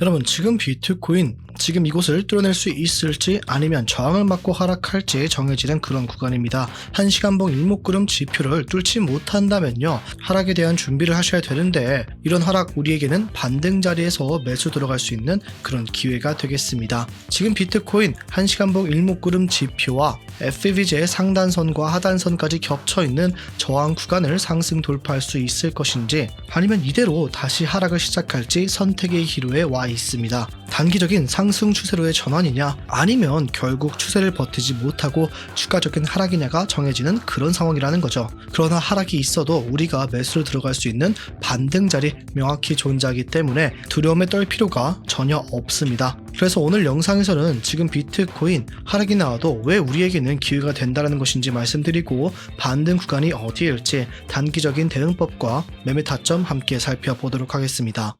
여러분 지금 비트코인 지금 이곳을 뚫어낼 수 있을지 아니면 저항을 맞고 하락할지 정해지는 그런 구간입니다. 1시간봉 일목구름 지표를 뚫지 못한다면요. 하락에 대한 준비를 하셔야 되는데 이런 하락 우리에게는 반등 자리에서 매수 들어갈 수 있는 그런 기회가 되겠습니다. 지금 비트코인 1시간봉 일목구름 지표와 FVG의 상단선과 하단선까지 겹쳐 있는 저항 구간을 상승 돌파할 수 있을 것인지 아니면 이대로 다시 하락을 시작할지 선택의 기로에 와 있습니다. 단기적인 상승 추세로의 전환이냐 아니면 결국 추세를 버티지 못하고 추가적인 하락이냐가 정해지는 그런 상황이라는 거죠. 그러나 하락이 있어도 우리가 매수를 들어갈 수 있는 반등 자리 명확히 존재하기 때문에 두려움에 떨 필요가 전혀 없습니다. 그래서 오늘 영상에서는 지금 비트코인 하락이 나와도 왜 우리에게는 기회가 된다는 것인지 말씀드리고 반등 구간이 어디일지 단기적인 대응법과 매매 타점 함께 살펴보도록 하겠습니다.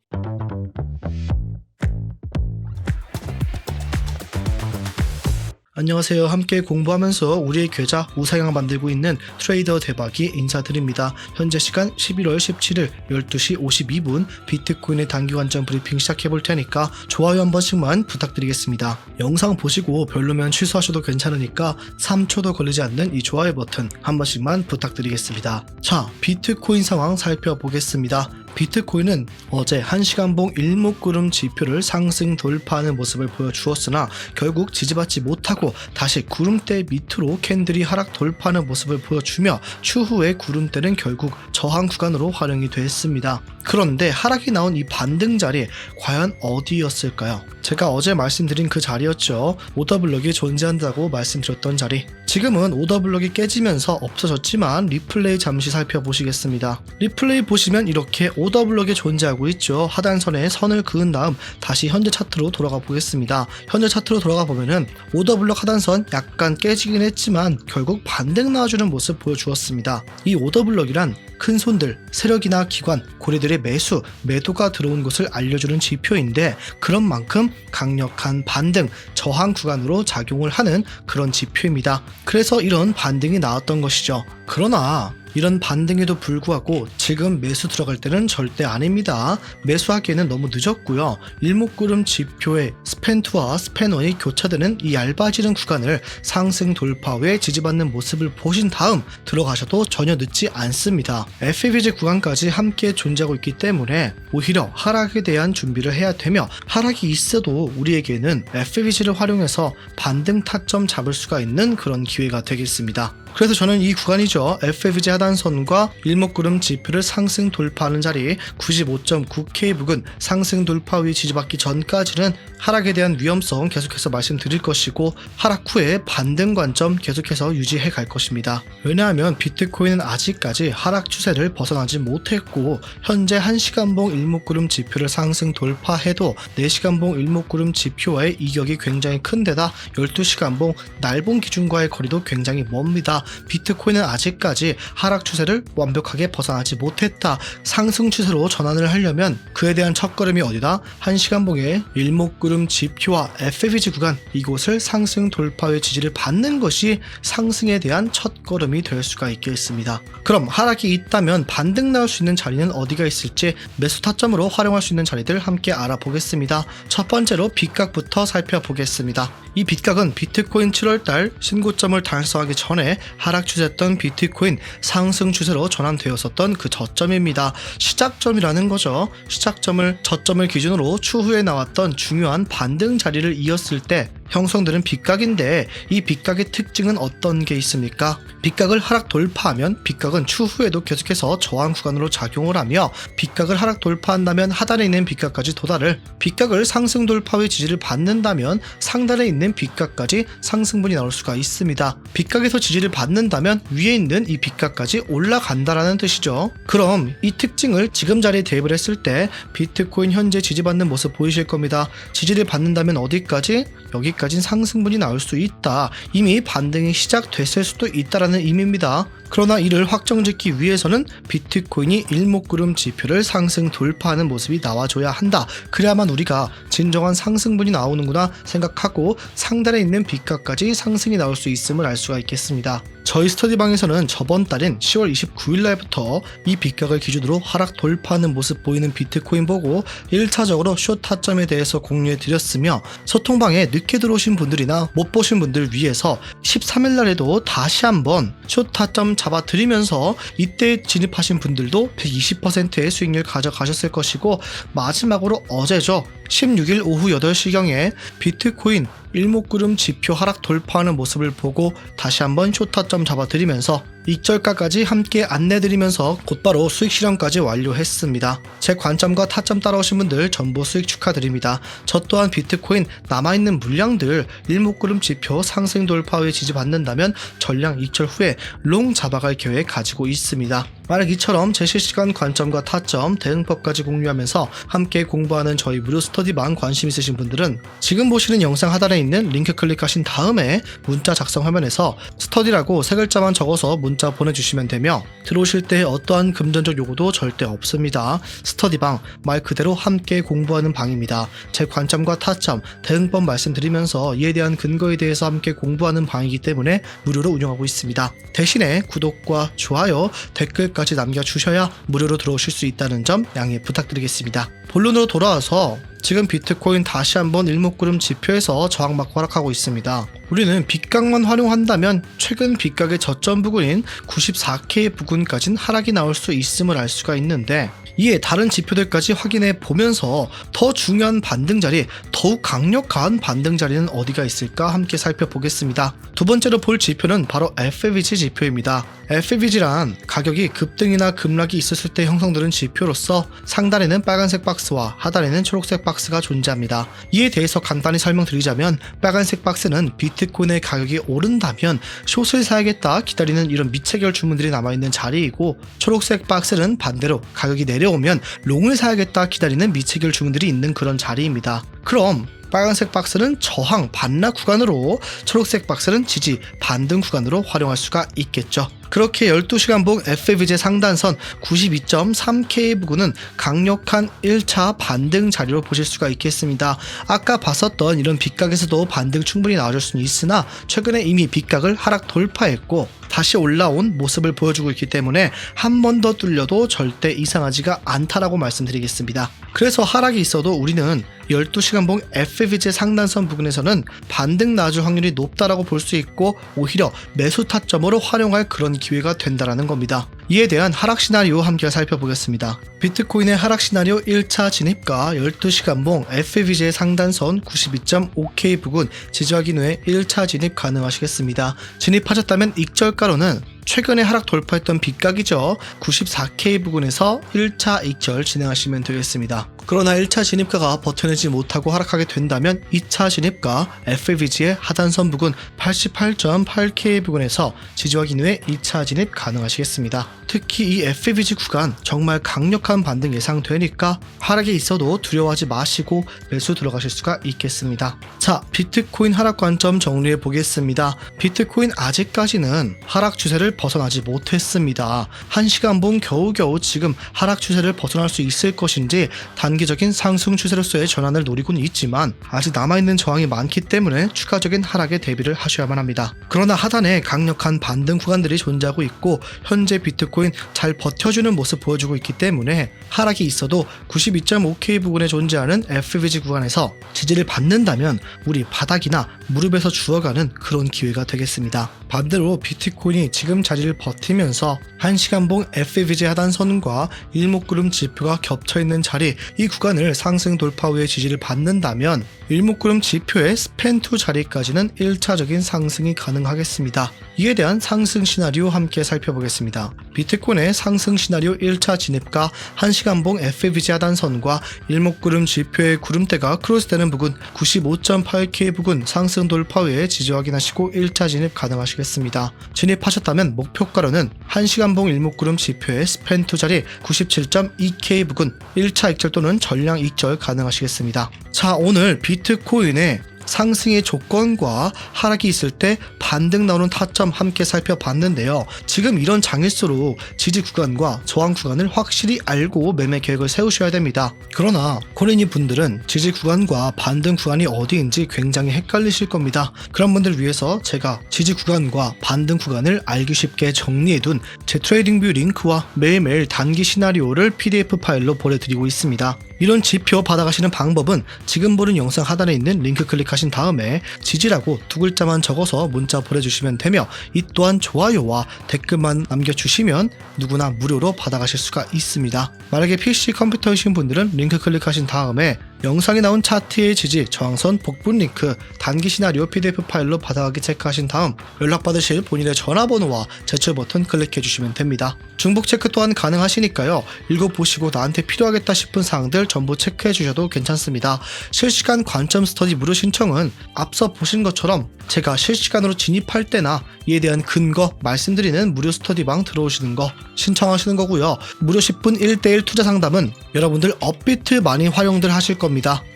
안녕하세요. 함께 공부하면서 우리의 계좌 우상향 만들고 있는 트레이더 대박이 인사드립니다. 현재 시간 11월 17일 12시 52분 비트코인의 단기 관점 브리핑 시작해 볼 테니까 좋아요 한 번씩만 부탁드리겠습니다. 영상 보시고 별로면 취소하셔도 괜찮으니까 3초도 걸리지 않는 이 좋아요 버튼 한 번씩만 부탁드리겠습니다. 자, 비트코인 상황 살펴보겠습니다. 비트코인은 어제 1시간봉 일목구름 지표를 상승 돌파하는 모습을 보여주었으나 결국 지지받지 못하고 다시 구름대 밑으로 캔들이 하락 돌파하는 모습을 보여주며 추후에 구름대는 결국 저항 구간으로 활용이 됐습니다. 그런데 하락이 나온 이 반등 자리 과연 어디였을까요? 제가 어제 말씀드린 그 자리였죠. 오더블럭이 존재한다고 말씀드렸던 자리. 지금은 오더블럭이 깨지면서 없어졌지만 리플레이 잠시 살펴보시겠습니다. 리플레이 보시면 이렇게 오더블럭이 존재하고 있죠. 하단선에 선을 그은 다음 다시 현재 차트로 돌아가 보겠습니다. 현재 차트로 돌아가 보면은 오더블럭 하단선 약간 깨지긴 했지만 결국 반등 나와주는 모습 보여주었습니다. 이 오더블럭이란 큰 손들, 세력이나 기관, 고리들의 매수, 매도가 들어온 것을 알려주는 지표인데 그런 만큼 강력한 반등, 저항 구간으로 작용을 하는 그런 지표입니다. 그래서 이런 반등이 나왔던 것이죠. 그러나 이런 반등에도 불구하고 지금 매수 들어갈 때는 절대 아닙니다. 매수하기에는 너무 늦었고요. 일목구름 지표의 스펜2와 스펜1이 교차되는 이 얇아지는 구간을 상승 돌파 후에 지지받는 모습을 보신 다음 들어가셔도 전혀 늦지 않습니다. FVG 구간까지 함께 존재하고 있기 때문에 오히려 하락에 대한 준비를 해야 되며 하락이 있어도 우리에게는 FVG를 활용해서 반등 타점 잡을 수가 있는 그런 기회가 되겠습니다. 그래서 저는 이 구간이죠. FFG 하단선과 일목구름 지표를 상승 돌파하는 자리 95.9K 부근 상승 돌파 위 지지받기 전까지는 하락에 대한 위험성 계속해서 말씀드릴 것이고 하락 후에 반등 관점 계속해서 유지해 갈 것입니다. 왜냐하면 비트코인은 아직까지 하락 추세를 벗어나지 못했고 현재 1시간봉 일목구름 지표를 상승 돌파해도 4시간봉 일목구름 지표와의 이격이 굉장히 큰 데다 12시간봉 날봉 기준과의 거리도 굉장히 멉니다. 비트코인은 아직까지 하락 추세를 완벽하게 벗어나지 못했다. 상승 추세로 전환을 하려면 그에 대한 첫걸음이 어디다? 1시간 봉의 일목구름 지표와 FVG 구간 이곳을 상승 돌파의 지지를 받는 것이 상승에 대한 첫걸음이 될 수가 있겠습니다. 그럼 하락이 있다면 반등 나올 수 있는 자리는 어디가 있을지 매수 타점으로 활용할 수 있는 자리들 함께 알아보겠습니다. 첫 번째로 빗각부터 살펴보겠습니다. 이 빗각은 비트코인 7월달 신고점을 달성하기 전에 하락 추세였던 비트코인 상승 추세로 전환되었었던 그 저점입니다. 시작점이라는 거죠. 시작점을 저점을 기준으로 추후에 나왔던 중요한 반등 자리를 이었을 때 형성되는 빗각인데 이 빗각의 특징은 어떤 게 있습니까? 빗각을 하락 돌파하면 빗각은 추후에도 계속해서 저항 구간으로 작용을 하며 빗각을 하락 돌파한다면 하단에 있는 빗각까지 도달을 빗각을 상승 돌파 후 지지를 받는다면 상단에 있는 빗각까지 상승분이 나올 수가 있습니다. 빗각에서 지지를 받는다면 위에 있는 이 빗각까지 올라간다라는 뜻이죠. 그럼 이 특징을 지금 자리에 대입을 했을 때 비트코인 현재 지지받는 모습 보이실 겁니다. 지지를 받는다면 어디까지? 여기까진 상승분이 나올 수 있다. 이미 반등이 시작됐을 수도 있다라는 의미입니다. 그러나 이를 확정짓기 위해서는 비트코인이 일목구름 지표를 상승 돌파하는 모습이 나와줘야 한다. 그래야만 우리가 진정한 상승분이 나오는구나 생각하고 상단에 있는 빗각까지 상승이 나올 수 있음을 알 수가 있겠습니다. 저희 스터디방에서는 저번 달인 10월 29일 날부터 이 빗각을 기준으로 하락 돌파하는 모습 보이는 비트코인 보고 1차적으로 숏 타점에 대해서 공유해 드렸으며 소통방에 늦게 들어오신 분들이나 못 보신 분들 위해서 13일 날에도 다시 한번 숏 타점 잡아 드리면서 이때 진입하신 분들도 120%의 수익률 가져가셨을 것이고 마지막으로 어제죠. 16일 오후 8시경에 비트코인 일목구름 지표 하락 돌파하는 모습을 보고 다시 한번 쇼타점 잡아드리면서 익절가까지 함께 안내드리면서 곧바로 수익 실현까지 완료했습니다. 제 관점과 타점 따라오신 분들 전부 수익 축하드립니다. 저 또한 비트코인 남아있는 물량들 일목구름 지표 상승 돌파 후에 지지받는다면 전량 익절 후에 롱 잡아갈 계획 가지고 있습니다. 만약 이처럼 제 실시간 관점과 타점, 대응법까지 공유하면서 함께 공부하는 저희 무료 스터디방 관심 있으신 분들은 지금 보시는 영상 하단에 있는 링크 클릭하신 다음에 문자 작성 화면에서 스터디라고 세 글자만 적어서 문자 보내주시면 되며 들어오실 때 어떠한 금전적 요구도 절대 없습니다. 스터디방 말 그대로 함께 공부하는 방입니다. 제 관점과 타점, 대응법 말씀드리면서 이에 대한 근거에 대해서 함께 공부하는 방이기 때문에 무료로 운영하고 있습니다. 대신에 구독과 좋아요, 댓글까지 남겨주셔야 무료로 들어오실 수 있다는 점 양해 부탁드리겠습니다. 본론으로 돌아와서 지금 비트코인 다시 한번 일목구름 지표에서 저항받고 하락하고 있습니다. 우리는 빗각만 활용한다면 최근 빗각의 저점 부근인 94K 부근까진 하락이 나올 수 있음을 알 수가 있는데 이에 다른 지표들까지 확인해 보면서 더 중요한 반등 자리, 더욱 강력한 반등 자리는 어디가 있을까 함께 살펴보겠습니다. 두 번째로 볼 지표는 바로 FVG 지표입니다. FVG란 가격이 급등이나 급락이 있었을 때 형성되는 지표로서 상단에는 빨간색 박스와 하단에는 초록색 박스가 존재합니다. 이에 대해서 간단히 설명드리자면 빨간색 박스는 비트코인의 가격이 오른다면 숏을 사야겠다 기다리는 이런 미체결 주문들이 남아있는 자리이고 초록색 박스는 반대로 가격이 내려 오면 롱을 사야겠다 기다리는 미체결 주문들이 있는 그런 자리입니다. 그럼 빨간색 박스는 저항 반락 구간으로 초록색 박스는 지지 반등 구간으로 활용할 수가 있겠죠. 그렇게 12시간봉 FVJ 상단선 92.3K 부근은 강력한 1차 반등 자리로 보실 수가 있겠습니다. 아까 봤었던 이런 빗각에서도 반등 충분히 나와줄 수는 있으나 최근에 이미 빗각을 하락 돌파했고 다시 올라온 모습을 보여주고 있기 때문에 한 번 더 뚫려도 절대 이상하지가 않다라고 말씀드리겠습니다. 그래서 하락이 있어도 우리는 12시간봉 FVJ 상단선 부근에서는 반등 나줄 확률이 높다라고 볼 수 있고 오히려 매수 타점으로 활용할 그런 기회가 된다라는 겁니다. 이에 대한 하락 시나리오 함께 살펴보겠습니다. 비트코인의 하락 시나리오 1차 진입가 12시간봉 FVJ 상단선 92.5K 부근 지지 확인 후에 1차 진입 가능하시겠습니다. 진입하셨다면 익절가로는 최근에 하락 돌파했던 빗각이죠. 94K 부근에서 1차 익절 진행하시면 되겠습니다. 그러나 1차 진입가가 버텨내지 못하고 하락하게 된다면 2차 진입가 FVG의 하단선 부근 88.8K 부근에서 지지 확인 후에 2차 진입 가능하시겠습니다. 특히 이 FVG 구간 정말 강력한 반등 예상되니까 하락이 있어도 두려워하지 마시고 매수 들어가실 수가 있겠습니다. 자, 비트코인 하락 관점 정리해 보겠습니다. 비트코인 아직까지는 하락 추세를 벗어나지 못했습니다. 1시간봉 겨우겨우 지금 하락 추세를 벗어날 수 있을 것인지 단기적인 상승 추세로서의 전환을 노리고는 있지만 아직 남아있는 저항이 많기 때문에 추가적인 하락에 대비를 하셔야만 합니다. 그러나 하단에 강력한 반등 구간들이 존재하고 있고 현재 비트코인 잘 버텨주는 모습 보여주고 있기 때문에 하락이 있어도 92.5K 부근에 존재하는 FVG 구간에서 지지를 받는다면 우리 바닥이나 무릎에서 주어가는 그런 기회가 되겠습니다. 반대로 비트코인이 지금 자리를 버티면서 1시간봉 FVG 하단선과 일목구름 지표가 겹쳐있는 자리 이 구간을 상승 돌파 후에 지지를 받는다면 일목구름 지표의 스팬2 자리까지는 1차적인 상승이 가능하겠습니다. 이에 대한 상승 시나리오 함께 살펴보겠습니다. 비트코인의 상승 시나리오 1차 진입가 1시간봉 FVG 하단선과 일목구름 지표의 구름대가 크로스되는 부근 95.8K 부근 상승 돌파 후에 지지 확인하시고 1차 진입 가능하시겠습니다. 진입하셨다면 목표가로는 1시간봉 일목구름 지표의 스팬2 자리 97.2K 부근 1차 익절 또는 전량 익절 가능하시겠습니다. 자 오늘 비 트코인의 상승의 조건과 하락이 있을 때 반등 나오는 타점 함께 살펴봤는데요. 지금 이런 장일수록 지지 구간과 저항 구간을 확실히 알고 매매 계획을 세우셔야 됩니다. 그러나 코린이 분들은 지지 구간과 반등 구간이 어디인지 굉장히 헷갈리실 겁니다. 그런 분들 위해서 제가 지지 구간과 반등 구간을 알기 쉽게 정리해둔 제 트레이딩 뷰 링크와 매일매일 단기 시나리오를 PDF 파일로 보내드리고 있습니다. 이런 지표 받아가시는 방법은 지금 보는 영상 하단에 있는 링크 클릭하신 다음에 지지라고 두 글자만 적어서 문자 보내주시면 되며 이 또한 좋아요와 댓글만 남겨주시면 누구나 무료로 받아가실 수가 있습니다. 만약에 PC 컴퓨터이신 분들은 링크 클릭하신 다음에 영상에 나온 차트의 지지, 저항선, 복분 링크, 단기 시나리오 PDF 파일로 받아가기 체크하신 다음 연락받으실 본인의 전화번호와 제출 버튼 클릭해 주시면 됩니다. 중복 체크 또한 가능하시니까요. 읽어보시고 나한테 필요하겠다 싶은 사항들 전부 체크해 주셔도 괜찮습니다. 실시간 관점 스터디 무료 신청은 앞서 보신 것처럼 제가 실시간으로 진입할 때나 이에 대한 근거 말씀드리는 무료 스터디방 들어오시는 거 신청하시는 거고요. 무료 10분 1대1 투자 상담은 여러분들 업비트 많이 활용들 하실 겁니다.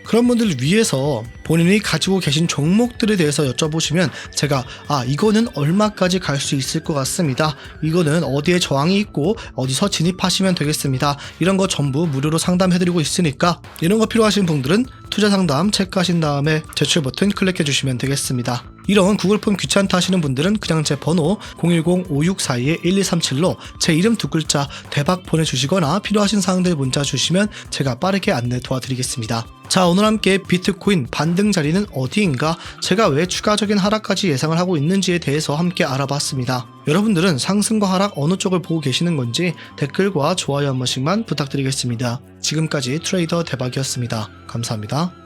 그런 분들 위해서 본인이 가지고 계신 종목들에 대해서 여쭤보시면 제가 아 이거는 얼마까지 갈 수 있을 것 같습니다. 이거는 어디에 저항이 있고 어디서 진입하시면 되겠습니다. 이런 거 전부 무료로 상담해드리고 있으니까 이런 거 필요하신 분들은 투자 상담 체크하신 다음에 제출 버튼 클릭해 주시면 되겠습니다. 이런 구글 폼 귀찮다 하시는 분들은 그냥 제 번호 010-5642-1237로 제 이름 두 글자 대박 보내주시거나 필요하신 사항들 문자 주시면 제가 빠르게 안내 도와드리겠습니다. 자 오늘 함께 비트코인 반등 자리는 어디인가 제가 왜 추가적인 하락까지 예상을 하고 있는지에 대해서 함께 알아봤습니다. 여러분들은 상승과 하락 어느 쪽을 보고 계시는 건지 댓글과 좋아요 한 번씩만 부탁드리겠습니다. 지금까지 트레이더 대박이었습니다. 감사합니다.